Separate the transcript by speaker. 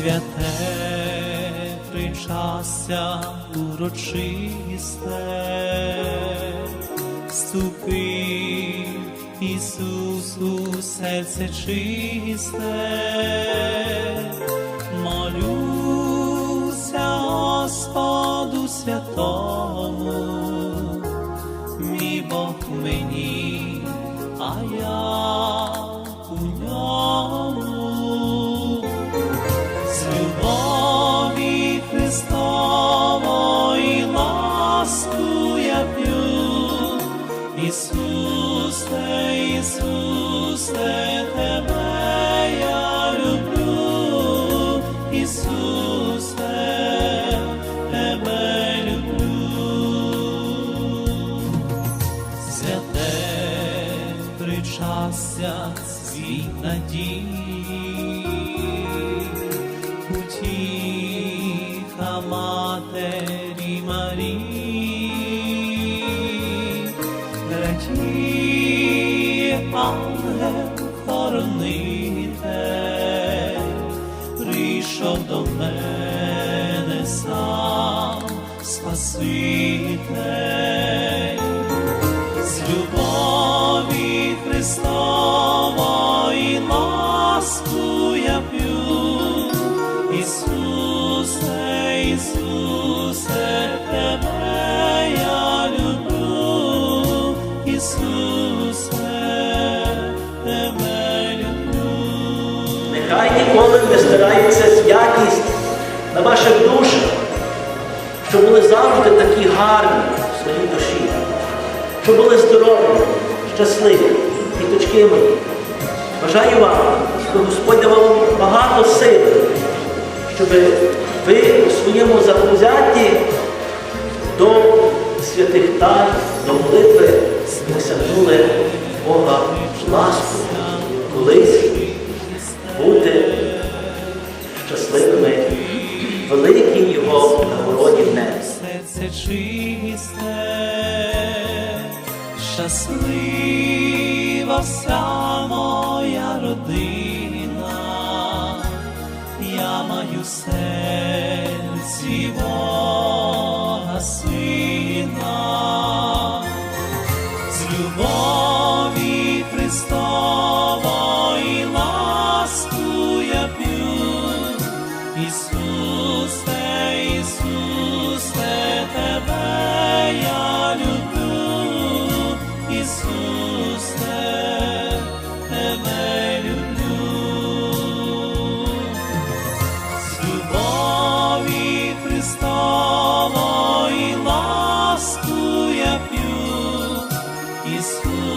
Speaker 1: святе причастя урочисте, вступив Ісус у серце чисте, молюся Господу святому, мій Бог мені, причастя світ надії, утіха матері Марії, радіє ангел хоронитель, прийшов до мене сам Спаситель
Speaker 2: Нехай ніколи не стирається святість на ваших душах, щоб були завжди такі гарні в своїй душі, щоб були здорові, щасливі, діточки мої. Бажаю вам, щоб Господь давав багато сил, щоб ви у своєму завзятті до святих тайн, до молитви досягнули Бога великій Його нагороді в небі.
Speaker 1: серце чисте, щаслива вся моя родина, я маю серці.